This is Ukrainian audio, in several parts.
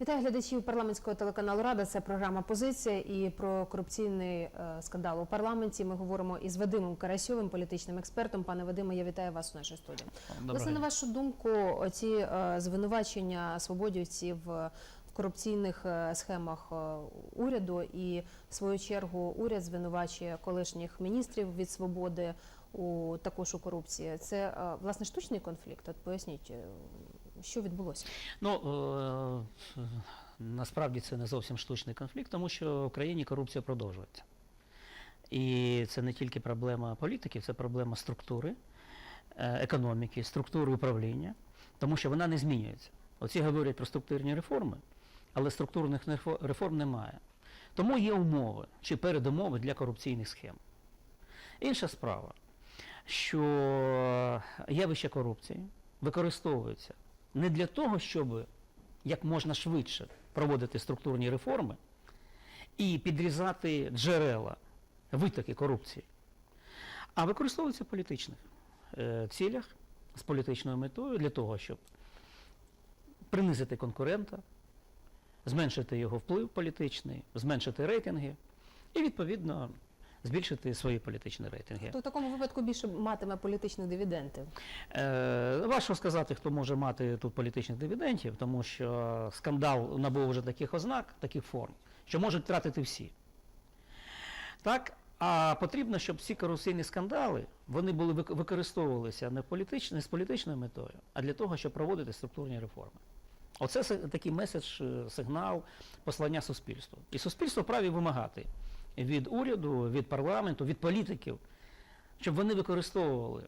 Вітаю глядачів парламентського телеканалу Рада. Це програма Позиція і про корупційний е, скандал у парламенті. Ми говоримо із Вадимом Карасьовим, політичним експертом. Пане Вадиме, я вітаю вас у нашій студії. Власне, на вашу думку, оці е, звинувачення свободівців е, в корупційних схемах уряду і в свою чергу уряд звинувачує колишніх міністрів від свободи у також у корупції. Це власне штучний конфлікт. От поясніть, що відбулося. Ну е, насправді це не зовсім штучний конфлікт, тому що в країні корупція продовжується. І це не тільки проблема політиків, це проблема структури, е, економіки, структури управління, тому що вона не змінюється. Оці говорять про структурні реформи, але структурних реформ немає. Тому є умови чи передумови для корупційних схем. Інша справа, що явище корупції використовується не для того, щоб як можна швидше проводити структурні реформи і підрізати джерела витоки корупції, а використовується в політичних е, цілях з політичною метою для того, щоб принизити конкурента, зменшити його вплив політичний, зменшити рейтинги і, відповідно, збільшити свої політичні рейтинги. То в такому випадку більше матиме політичних дивідендів. Е, важко сказати, хто може мати тут політичних дивідендів, тому що скандал набув вже таких ознак, таких форм, що можуть втратити всі. Так, а потрібно, щоб ці корупційні скандали вони були використовувалися не, не з політичною метою, а для того, щоб проводити структурні реформи. Оце такий меседж, е, сигнал послання суспільству. І суспільство вправі вимагати від уряду, від парламенту, від політиків, щоб вони використовували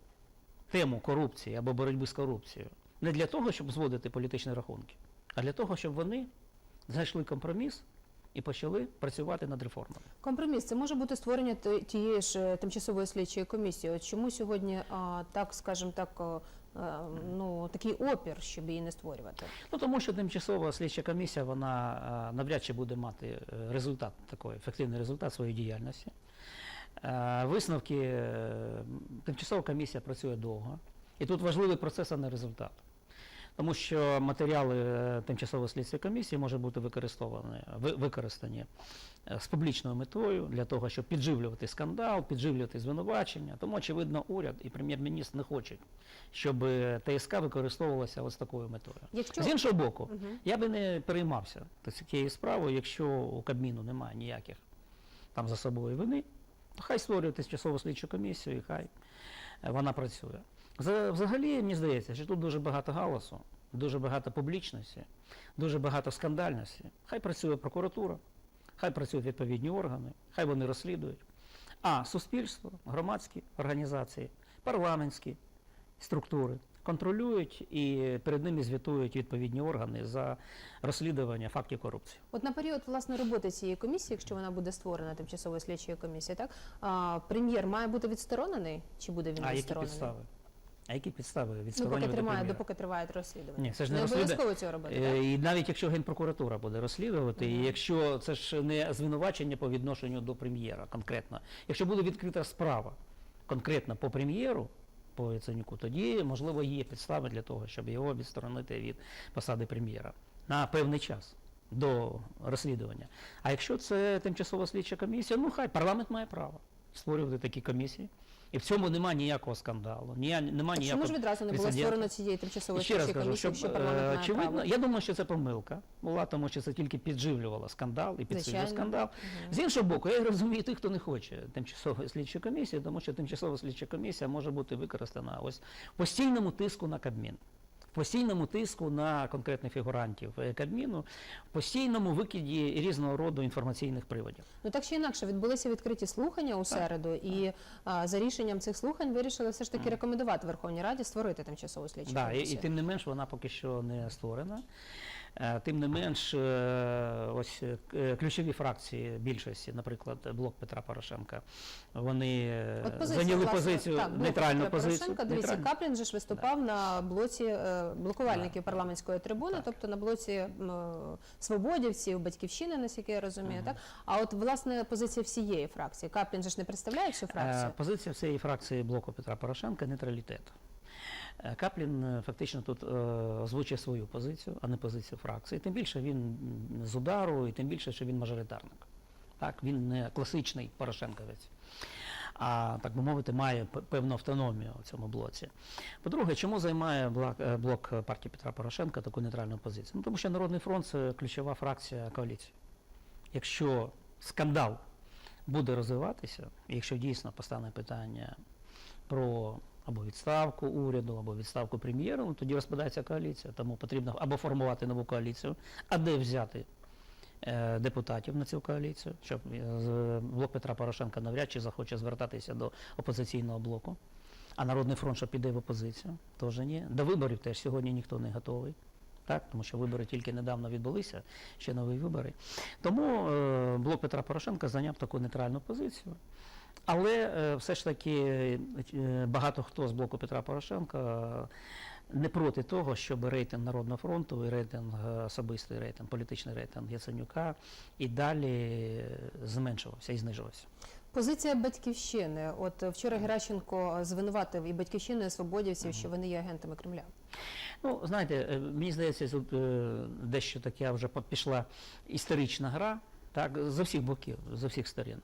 тему корупції або боротьби з корупцією не для того, щоб зводити політичні рахунки, а для того, щоб вони знайшли компроміс і почали працювати над реформами. Компроміс це може бути створення тієї ж е, тимчасової слідчої комісії. От чому сьогодні а, так, скажімо так, о, е, ну такий опір, щоб її не створювати? Ну тому що тимчасова слідча комісія вона а, навряд чи буде мати е, результат такий, ефективний результат своєї діяльності. Е, Висновки тимчасова комісія працює довго, і тут важливий процес, а не результат. Тому що матеріали е, тимчасової слідчої комісії можуть бути використовані, ви- використані е, з публічною метою для того, щоб підживлювати скандал, підживлювати звинувачення. Тому, очевидно, уряд і прем'єр-міністр не хочуть, щоб е, ТСК використовувалася ось такою метою. Якщо З іншого боку, Мгм. я би не переймався цією справою, якщо у Кабміну немає ніяких там за собою вини, то хай створює тимчасову слідчу комісію і хай вона працює. За- Взагалі, мені здається, що тут дуже багато галасу, дуже багато публічності, дуже багато скандальності. Хай працює прокуратура, хай працюють відповідні органи, хай вони розслідують. А суспільство, громадські організації, парламентські структури контролюють і перед ними звітують відповідні органи за розслідування фактів корупції. От на період власне роботи цієї комісії, якщо вона буде створена тимчасовою слідчою комісією, так а, прем'єр має бути відсторонений, чи буде він А які відсторонений? підстави? А які підстави Ну, поки тримає, допоки триває розслідування. Ні, це ж не не обов'язково цього робити. так? Е, І навіть якщо Генпрокуратура буде розслідувати, і якщо це ж не звинувачення по відношенню до прем'єра конкретно, якщо буде відкрита справа конкретно по прем'єру, по Яценюку, тоді, можливо, є підстави для того, щоб його відсторонити від посади прем'єра на певний час до розслідування. А якщо це тимчасова слідча комісія, ну хай парламент має право створювати такі комісії. І в цьому немає ніякого скандалу, ні, немає ніякого чому ж відразу не було створено цієї тимчасової ще раз кажу, комісії, щоб, парламент е, очевидно, право? я думаю, що це помилка була, тому що це тільки підживлювало скандал і підсилює скандал. Угу. З іншого боку, я розумію тих, хто не хоче тимчасової слідчої комісії, тому що тимчасова слідча комісія може бути використана ось постійному тиску на Кабмін. Постійному тиску на конкретних фігурантів е, Кабміну, постійному викиді різного роду інформаційних приводів. Ну так чи інакше відбулися відкриті слухання у середу, і а, за рішенням цих слухань вирішили все ж таки рекомендувати Верховній Раді створити тимчасову слідчу Да, і, і тим не менш вона поки що не створена. Е, Тим не менш, е, ось е, ключові фракції більшості, наприклад, блок Петра Порошенка, вони От позиція, зайняли власне, позицію, так, блок нейтральну Петра позицію. Порошенка, дивіться, нейтральну. Каплін же ж виступав на блоці блокувальників парламентської трибуни, Так. тобто на блоці свободівців, батьківщини, наскільки я розумію. Так а от власне позиція всієї фракції. Каплін же ж не представляє всю фракцію. Позиція всієї фракції блоку Петра Порошенка нейтралітет. Е, Каплін е, фактично тут е, озвучує свою позицію, а не позицію фракції. Тим більше він з удару, і тим більше, що він мажоритарник. Так, він не класичний Порошенковець, а так би мовити, має певну автономію у цьому блоці. По-друге, чому займає блок, партії Петра Порошенка таку нейтральну позицію? Ну, тому що Народний фронт це ключова фракція коаліції. Якщо скандал буде розвиватися, якщо дійсно постане питання про або відставку уряду, або відставку прем'єра, ну тоді розпадається коаліція. Тому потрібно або формувати нову коаліцію, а де взяти е, депутатів на цю коаліцію, щоб е, блок Петра Порошенка навряд чи захоче звертатися до опозиційного блоку. А Народний фронт, що піде в опозицію, теж ні. До виборів теж сьогодні ніхто не готовий. Так, тому що вибори тільки недавно відбулися, ще нові вибори. Тому е, блок Петра Порошенка зайняв таку нейтральну позицію. Але е, все ж таки е, багато хто з блоку Петра Порошенка не проти того, щоб рейтинг Народного фронту і рейтинг е, особистий рейтинг, політичний рейтинг Яценюка і далі зменшувався і знижувався. Позиція батьківщини. От вчора Геращенко звинуватив і батьківщину, і свободівців, що вони є агентами Кремля. Ну, знаєте, мені здається, тут дещо така вже пішла історична гра, так, з усіх боків, з усіх сторін.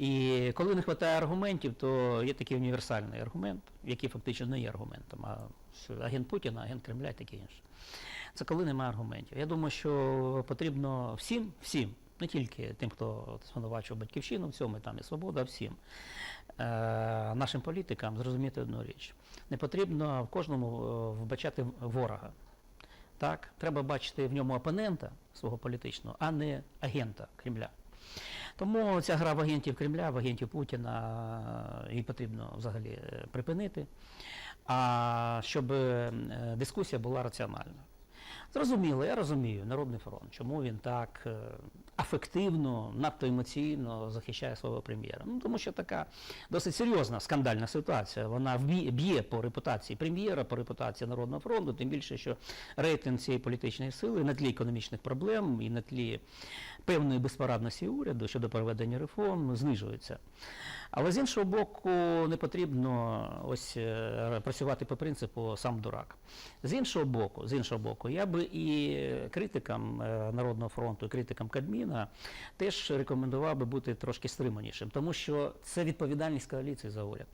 І коли не вистачає аргументів, то є такий універсальний аргумент, який фактично не є аргументом, а агент Путіна, агент Кремля і таке інше. Це коли немає аргументів. Я думаю, що потрібно всім, всім, не тільки тим, хто звинувачував батьківщину в цьому, там і свобода, всім е, нашим політикам зрозуміти одну річ. Не потрібно в кожному е, вбачати ворога. Так, треба бачити в ньому опонента свого політичного, а не агента Кремля. Тому ця гра в агентів Кремля, в агентів Путіна е, її потрібно взагалі е, припинити, а щоб е, дискусія була раціональна. Зрозуміло, я розумію, Народний фронт, чому він так е, афективно, надто емоційно захищає свого прем'єра. Ну, тому що така досить серйозна скандальна ситуація. Вона б'є по репутації прем'єра, по репутації Народного фронту, тим більше, що рейтинг цієї політичної сили на тлі економічних проблем і на тлі певної безпорадності уряду щодо проведення реформ знижується. Але з іншого боку, не потрібно ось е, працювати по принципу сам дурак. З іншого боку, з іншого боку, я би і критикам е, Народного фронту, і критикам Кабміна теж рекомендував би бути трошки стриманішим, тому що це відповідальність коаліції за уряд.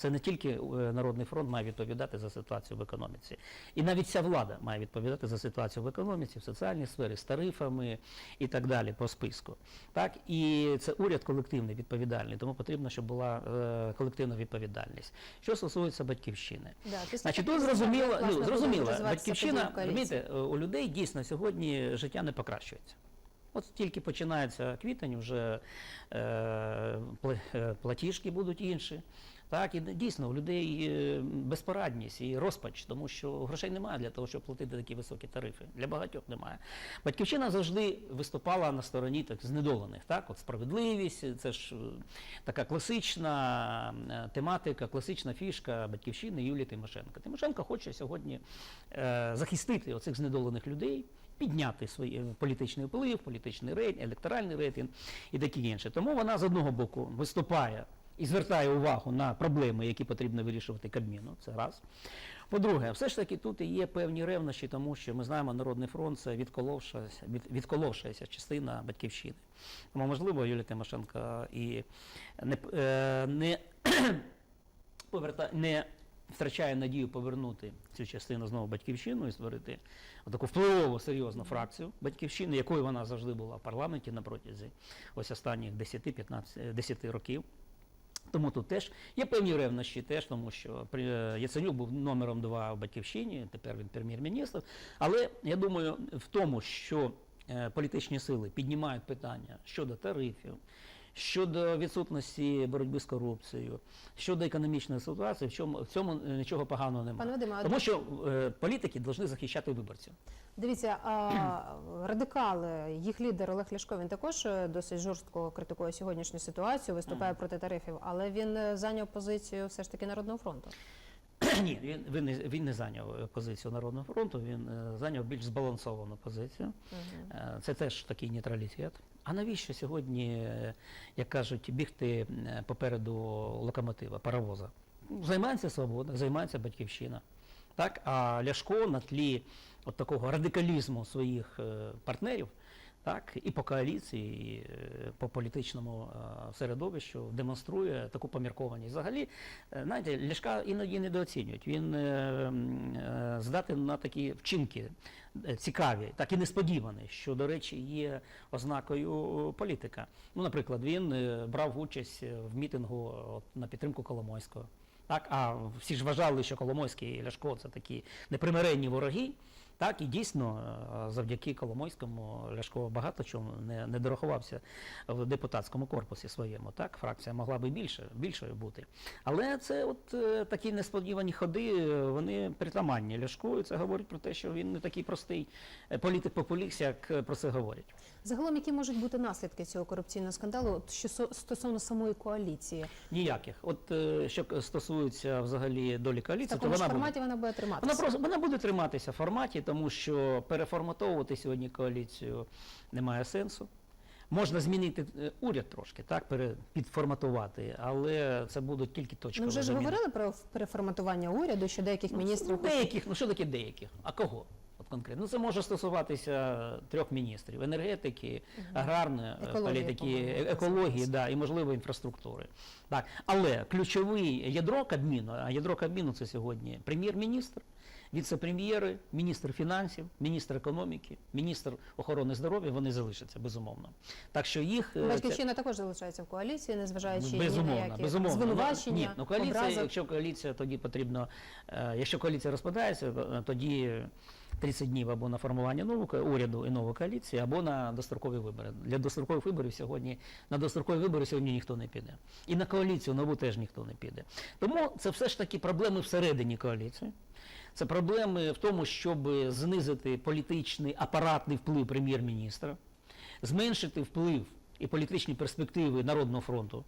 Це не тільки е, Народний фронт має відповідати за ситуацію в економіці. І навіть вся влада має відповідати за ситуацію в економіці, в соціальній сфері, з тарифами і так далі по списку. Так? І це уряд колективний, відповідальний, тому потрібно, щоб була е, колективна відповідальність. Що стосується батьківщини. Да, Значить, тут зрозуміло, ну, зрозуміло, батьківщина, розумієте, у людей дійсно сьогодні життя не покращується. От тільки починається квітень, вже е, е, платіжки будуть інші. Так, і дійсно у людей е, безпорадність і розпач, тому що грошей немає для того, щоб платити такі високі тарифи. Для багатьох немає. Батьківщина завжди виступала на стороні так знедолених. Так, от справедливість, це ж е, така класична е, тематика, класична фішка батьківщини Юлії Тимошенко. Тимошенко хоче сьогодні е, захистити оцих знедолених людей. Підняти е, політичний вплив, політичний рейтинг, електоральний рейтинг і таке інше. Тому вона з одного боку виступає і звертає увагу на проблеми, які потрібно вирішувати Кабміну. Це раз. По-друге, все ж таки тут і є певні ревнощі, тому що ми знаємо, Народний фронт це відколовшася, від, частина батьківщини. Тому, можливо, Юлія Тимошенко і не, е, не, поверта, не втрачає надію повернути цю частину знову батьківщину і створити таку впливову серйозну фракцію батьківщини, якою вона завжди була в парламенті на протязі ось останніх 10-15 10 років. Тому тут теж є певні ревнощі, теж, тому що е, Яценюк був номером два в батьківщині, тепер він прем'єр-міністр. Але я думаю, в тому, що е, політичні сили піднімають питання щодо тарифів, щодо відсутності боротьби з корупцією, щодо економічної ситуації, в чому в цьому е, нічого поганого Пане немає. Вадиме, а Тому що е, політики повинні захищати виборців. Дивіться, а радикали, їх лідер Олег Ляшко, він також е, досить жорстко критикує сьогоднішню ситуацію, виступає проти тарифів, але він е, зайняв позицію все ж таки Народного фронту. Ні, він, він, не, він не зайняв е, позицію Народного фронту, він е, зайняв більш збалансовану позицію. Е, Це теж такий нейтралітет. А навіщо сьогодні, як кажуть, бігти попереду локомотива, паровоза? Займається свобода, займається батьківщина. Так? А Ляшко на тлі от такого радикалізму своїх партнерів, так, і по коаліції, і е, по політичному е, середовищу демонструє таку поміркованість. Взагалі, е, знаєте, Ляшка іноді недооцінюють. Він здатен на такі вчинки цікаві, так і несподівані, що, до речі, є ознакою політика. Ну, наприклад, він брав участь в мітингу на підтримку Коломойського. Так, а всі ж вважали, що Коломойський і Ляшко це такі непримиренні вороги. Так, і дійсно, е, завдяки Коломойському Ляшко багато чому не, не дорахувався в депутатському корпусі своєму. Так, фракція могла би більше, більшою бути. Але це от е, такі несподівані ходи, е, вони притаманні Ляшку, і це говорить про те, що він не такий простий політик-популіст, як про це говорять. Загалом, які можуть бути наслідки цього корупційного скандалу, от що стосовно самої коаліції? Ніяких. От що стосується взагалі долі В коаліції, то такому ж вона буде. форматі вона буде триматися. Вона просто вона буде триматися в форматі, тому що переформатовувати сьогодні коаліцію немає сенсу. Можна змінити е, уряд трошки, так, підформатувати, але це будуть тільки точкові Ну, вже ж говорили про переформатування уряду, що деяких Ну, міністрів ну, деяких, ну що таке деяких? А кого? Конкретно. Ну це може стосуватися трьох міністрів: енергетики, аграрної е, Екології, політики, е- екології, да, і можливо інфраструктури. Так. Але ключовий ядро Кабміну, а ядро Кабміну це сьогодні прем'єр-міністр, віце-прем'єри, міністр фінансів, міністр економіки, міністр охорони здоров'я, вони залишаться безумовно. Так що їх е, Батьківщина також залишається в коаліції, незважаючи ні на безумовно, які безумовно. звинувачення, Ну, ні, ну коаліція, якщо коаліція, тоді потрібно, е, якщо коаліція розпадається, е, тоді 30 днів або на формування нового уряду і нової коаліції, або на дострокові вибори. Для дострокових виборів сьогодні на дострокові вибори сьогодні ніхто не піде. І на коаліцію нову теж ніхто не піде. Тому це все ж таки проблеми всередині коаліції. Це проблеми в тому, щоб знизити політичний апаратний вплив прем'єр-міністра, зменшити вплив і політичні перспективи Народного фронту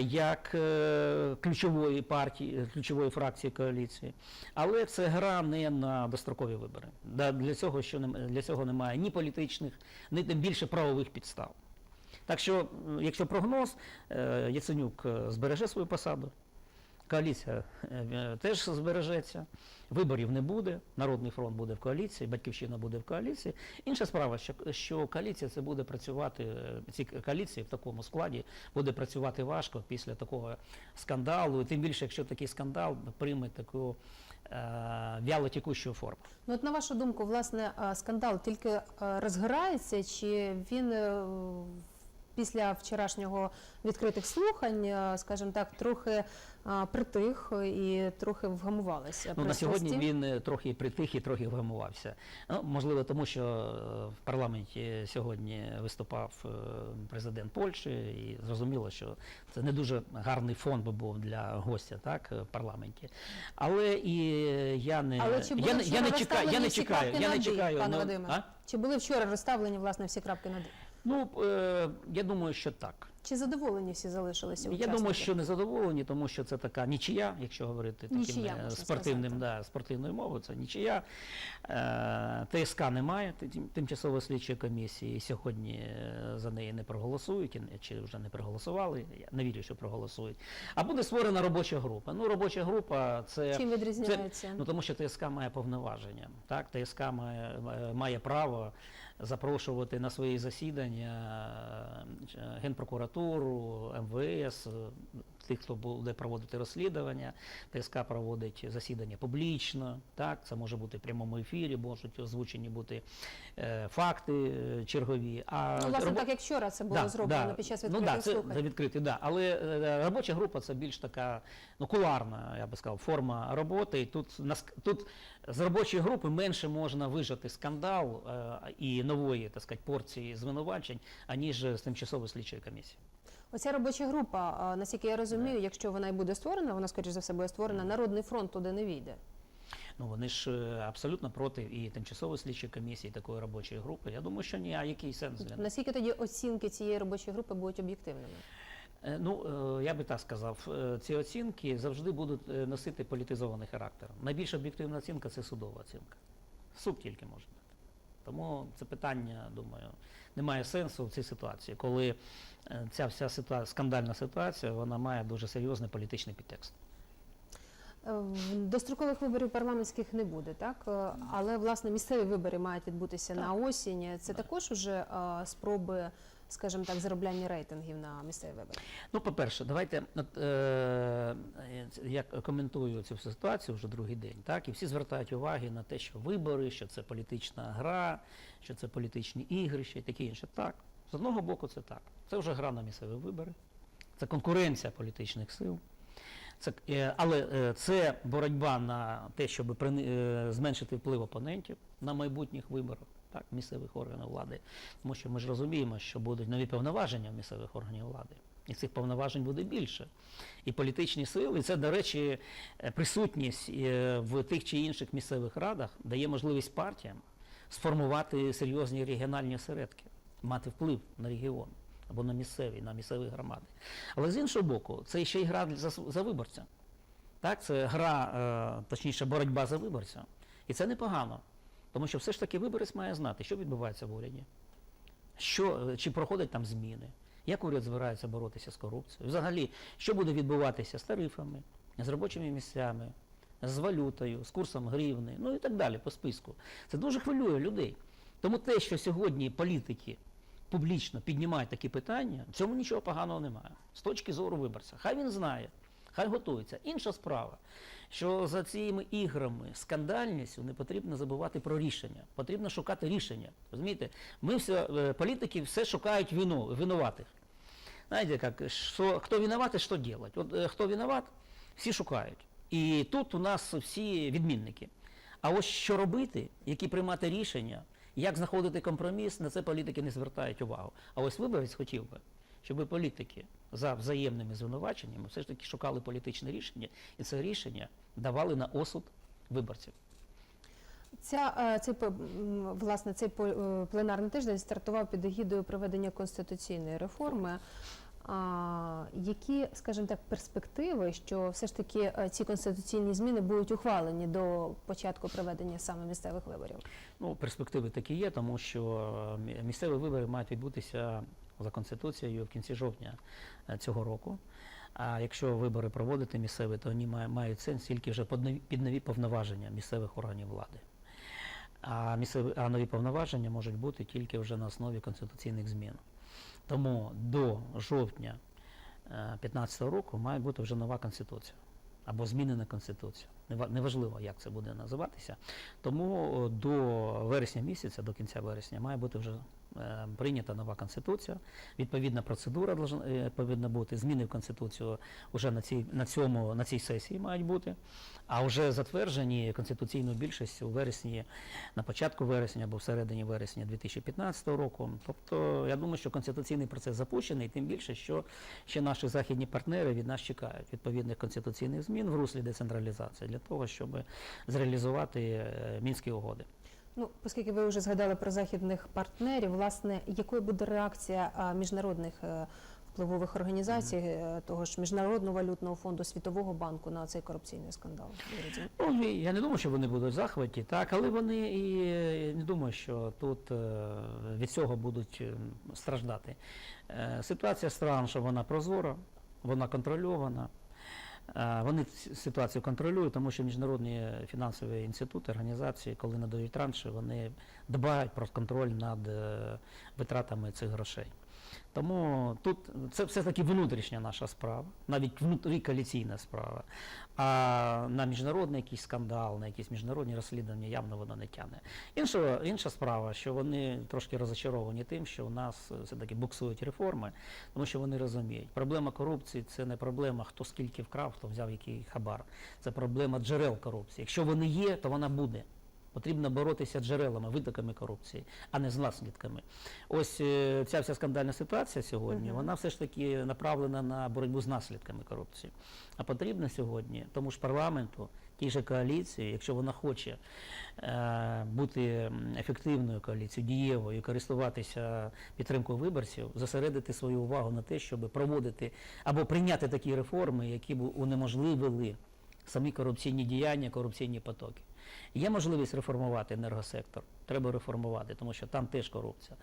як е, ключової партії, ключової фракції коаліції. Але це гра не на дострокові вибори. Для цього, що для цього немає ні політичних, ні тим більше правових підстав. Так що, якщо прогноз, е, Яценюк е, збереже свою посаду, коаліція е, е, теж збережеться, виборів не буде, Народний фронт буде в коаліції, Батьківщина буде в коаліції. Інша справа, що, що коаліція це буде працювати, е, ці коаліції в такому складі буде працювати важко після такого скандалу, і тим більше, якщо такий скандал прийме таку е, вялотекущу форму. Ну, от на вашу думку, власне, скандал тільки розгорається, чи він після вчорашнього відкритих слухань, е, скажімо так, трохи притих і трохи вгамувалися? Ну, на сьогодні він е, трохи притих і трохи вгамувався. Ну, можливо, тому що е, в парламенті сьогодні виступав е, президент Польщі, і зрозуміло, що це не дуже гарний фон би був для гостя так, е, в парламенті. Але і е, я не, Але чи я, я не чекаю, я не чекаю, я не чекаю. пане ну, Вадиме? а? Чи були вчора розставлені власне всі крапки над «і»? Ну, е, я думаю, що так. Чи задоволені всі залишилися? Я учасники? думаю, що не задоволені, тому що це така нічия, якщо говорити таким Нічия, е, спортивним, да, спортивною мовою, це нічия. Е, ТСК немає тим- тимчасової слідчої комісії. Сьогодні е, за неї не проголосують, чи вже не проголосували. Я не вірю, що проголосують. А буде створена робоча група. Ну, робоча група це. Чим відрізняється? Ну тому що ТСК має повноваження. Так, ТСК має, має право запрошувати на свої засідання е, Генпрокуратуру, МВС, е, тих, хто буде проводити розслідування. ТСК проводить засідання публічно. Так, це може бути в прямому ефірі, можуть озвучені бути е, факти е, чергові. А Ну, власне, робо- так як вчора це було Да, зроблено да. під час ну, відкритих да, це слухань. за відкритий, да. Але е, робоча група це більш така ну, куларна, я би сказав, форма роботи. І тут, тут з робочої групи менше можна вижати скандал е, і нової так сказати, порції звинувачень, аніж з тимчасової слідчої комісії. Оця робоча група, наскільки я розумію, якщо вона і буде створена, вона, скоріш за все, буде створена, Народний фронт туди не війде. Ну вони ж е, абсолютно проти і тимчасової слідчої комісії, і такої робочої групи. Я думаю, що ні, а який сенс для них? Наскільки тоді оцінки цієї робочої групи будуть об'єктивними? Е, Ну, е, я би так сказав, е, ці оцінки завжди будуть е, носити політизований характер. Найбільш об'єктивна оцінка це судова оцінка. Суд тільки може дати. Тому це питання, думаю, немає сенсу в цій ситуації, коли е, ця вся ситуація, скандальна ситуація, вона має дуже серйозний політичний підтекст. Е, Дострокових виборів парламентських не буде, так? Е, Але власне місцеві вибори мають відбутися на осінь. Це також уже е, спроби, скажімо так, заробляння рейтингів на місцеві вибори. Ну, по-перше, давайте от, е, я коментую цю всю ситуацію вже другий день, так, і всі звертають уваги на те, що вибори, що це політична гра, що це політичні ігрища і таке інше. Так, з одного боку, це так. Це вже гра на місцеві вибори, це конкуренція політичних сил. Це, е, але е, це боротьба на те, щоб е, зменшити вплив опонентів на майбутніх виборах так, місцевих органів влади. Тому що ми ж розуміємо, що будуть нові повноваження в місцевих органів влади. І цих повноважень буде більше. І політичні сили, і це, до речі, присутність в тих чи інших місцевих радах дає можливість партіям сформувати серйозні регіональні осередки, мати вплив на регіон або на місцеві, на місцеві громади. Але з іншого боку, це ще й гра за, за виборця. Так, це гра, е, точніше, боротьба за виборця. І це непогано. Тому що все ж таки виборець має знати, що відбувається в уряді, що, е, чи проходять там зміни, як уряд збирається боротися з корупцією. Взагалі, що буде відбуватися з тарифами, з робочими місцями, з валютою, з курсом гривни, ну і так далі по списку. Це дуже хвилює людей. Тому те, що сьогодні політики публічно піднімають такі питання, в цьому нічого поганого немає. З точки зору виборця. Хай він знає, хай готується. Інша справа, що за цими іграми скандальністю не потрібно забувати про рішення. Потрібно шукати рішення. Розумієте, ми все, е, політики все шукають вину, винуватих. Знаєте, як, що, хто виноват, що делать? От е, хто виноват, всі шукають. І тут у нас всі відмінники. А ось що робити, які приймати рішення, як знаходити компроміс, на це політики не звертають увагу. А ось виборець хотів би, щоб політики за взаємними звинуваченнями все ж таки шукали політичне рішення, і це рішення давали на осуд виборців. Ця, е, цей, власне, цей е, пленарний тиждень стартував під егідою проведення конституційної реформи. А, які, скажімо так, перспективи, що все ж таки е, ці конституційні зміни будуть ухвалені до початку проведення саме місцевих виборів? Ну, перспективи такі є, тому що е, місцеві вибори мають відбутися за Конституцією в кінці жовтня е, цього року. А якщо вибори проводити місцеві, то вони мають сенс тільки вже під нові повноваження місцевих органів влади. А, місцеві, а нові повноваження можуть бути тільки вже на основі конституційних змін. Тому до жовтня 2015 року має бути вже нова конституція або змінена конституція. Нева- Неважливо, як це буде називатися. Тому до вересня місяця, до кінця вересня, має бути вже е, прийнята нова конституція. Відповідна процедура е, повинна бути. Зміни в конституцію вже на цій, на, цьому, на цій сесії мають бути. А вже затверджені конституційною більшістю у вересні, на початку вересня або всередині вересня 2015 року. Тобто, я думаю, що конституційний процес запущений, тим більше, що ще наші західні партнери від нас чекають відповідних конституційних змін в руслі децентралізації для того, щоб зреалізувати е, мінські угоди. Ну, оскільки ви вже згадали про західних партнерів, власне, якою буде реакція міжнародних е, впливових організацій, е, того ж Міжнародного валютного фонду Світового банку на цей корупційний скандал? Ну, я не думаю, що вони будуть в захваті, так, але вони і е, не думаю, що тут від цього будуть страждати. Ситуація стран, що вона прозора, вона контрольована. Вони ситуацію контролюють, тому що міжнародні фінансові інститути, організації, коли надають транші, вони дбають про контроль над е, витратами цих грошей. Тому тут це все-таки внутрішня наша справа, навіть внутрікоаліційна справа. А на міжнародний якийсь скандал, на якісь міжнародні розслідування явно воно не тягне. Інша, інша справа, що вони трошки розочаровані тим, що у нас е, все-таки буксують реформи, тому що вони розуміють, проблема корупції це не проблема, хто скільки вкрав, хто взяв який хабар. Це проблема джерел корупції. Якщо вони є, то вона буде. Потрібно боротися джерелами, витоками корупції, а не з наслідками. Ось е, ця вся скандальна ситуація сьогодні, Мгм. вона все ж таки направлена на боротьбу з наслідками корупції. А потрібно сьогодні тому ж парламенту, тій же коаліції, якщо вона хоче е, бути ефективною коаліцією, дієвою, користуватися підтримкою виборців, зосередити свою увагу на те, щоб проводити або прийняти такі реформи, які б унеможливили самі корупційні діяння, корупційні потоки. Є можливість реформувати енергосектор, треба реформувати, тому що там теж корупція.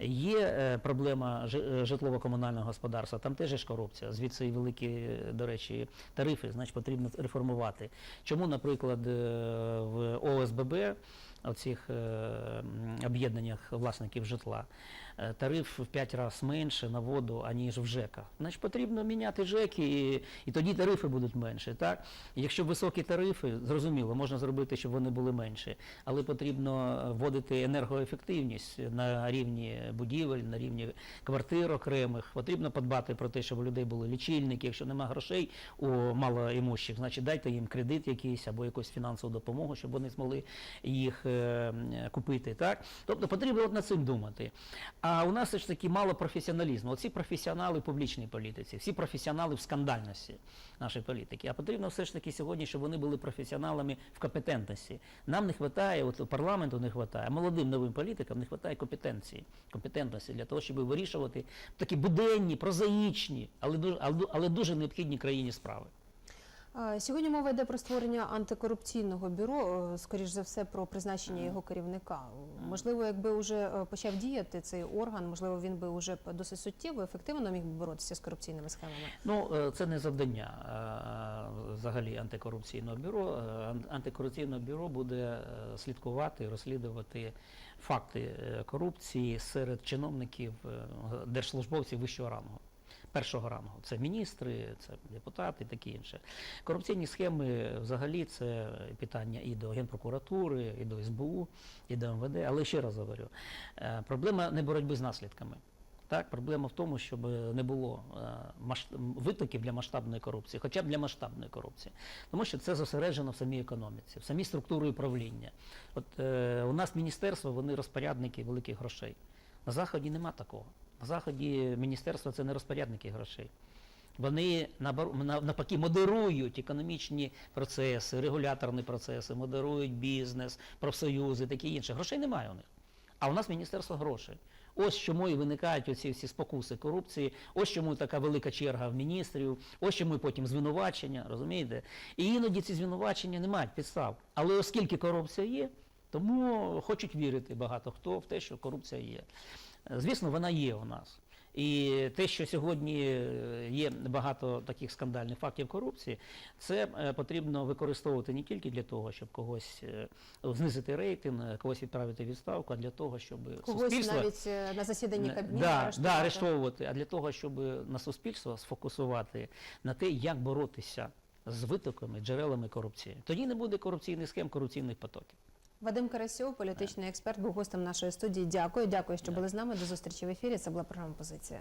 Є е, проблема е, житлово-комунального господарства, там теж є корупція. Звідси і великі, до речі, тарифи, значить потрібно реформувати. Чому, наприклад, е, в ОСББ, оцих е, м, об'єднаннях власників житла, е, тариф в 5 разів менше на воду, аніж в ЖЕКах. Значить, потрібно міняти ЖЕКи, і, і тоді тарифи будуть менші. Так? Якщо високі тарифи, зрозуміло, можна зробити, щоб вони були менші, але потрібно вводити енергоефективність на рівні будівель, на рівні квартир окремих. Потрібно подбати про те, щоб у людей були лічильники. Якщо немає грошей у малоімущих, значить дайте їм кредит якийсь або якусь фінансову допомогу, щоб вони змогли їх е, купити. Так? Тобто потрібно от над цим думати. А у нас все ж таки мало професіоналізму. Оці професіонали в публічній політиці, всі професіонали в скандальності нашої політики. А потрібно все ж таки сьогодні, щоб вони були професіоналами в компетентності. Нам не вистачає, от парламенту не вистачає, молодим новим політикам не вистачає компетенції, компетентності для того, щоб вирішувати такі буденні, прозаїчні, але дуже, але дуже необхідні країні справи. Сьогодні мова йде про створення антикорупційного бюро, е, скоріш за все, про призначення його керівника. Можливо, якби вже е, почав діяти цей орган, можливо, він би вже досить суттєво, ефективно міг би боротися з корупційними схемами. Ну, е, це не завдання взагалі антикорупційного бюро. Антикорупційне бюро буде слідкувати, розслідувати факти корупції серед чиновників, держслужбовців вищого рангу. Першого рангу це міністри, це депутати, і таке інше. Корупційні схеми взагалі це питання і до Генпрокуратури, і до СБУ, і до МВД. Але ще раз говорю, е, проблема не боротьби з наслідками. Так, проблема в тому, щоб не було е, витоків для масштабної корупції, хоча б для масштабної корупції. Тому що це зосереджено в самій економіці, в самій структурі управління. От е, у нас міністерство, вони розпорядники великих грошей. На Заході нема такого. На Заході міністерство це не розпорядники грошей. Вони навпаки модерують економічні процеси, регуляторні процеси, модерують бізнес, профсоюзи, таке інше. Грошей немає у них. А у нас міністерство грошей. Ось чому і виникають оці всі спокуси корупції, ось чому така велика черга в міністрів, ось чому і потім звинувачення, розумієте? І іноді ці звинувачення не мають підстав. Але оскільки корупція є, тому хочуть вірити багато хто в те, що корупція є. Звісно, вона є у нас. І те, що сьогодні е, є багато таких скандальних фактів корупції, це е, потрібно використовувати не тільки для того, щоб когось е, знизити рейтинг, когось відправити відставку, а для того, щоб Когось суспільство навіть на засіданні Не- Кабміну да, да, арештовувати, а для того, щоб на суспільство сфокусувати на те, як боротися з витоками, джерелами корупції. Тоді не буде корупційних схем, корупційних потоків. Вадим Карасьов, політичний експерт, був гостем нашої студії. Дякую, дякую, що були з нами. До зустрічі в ефірі. Це була програма Позиція.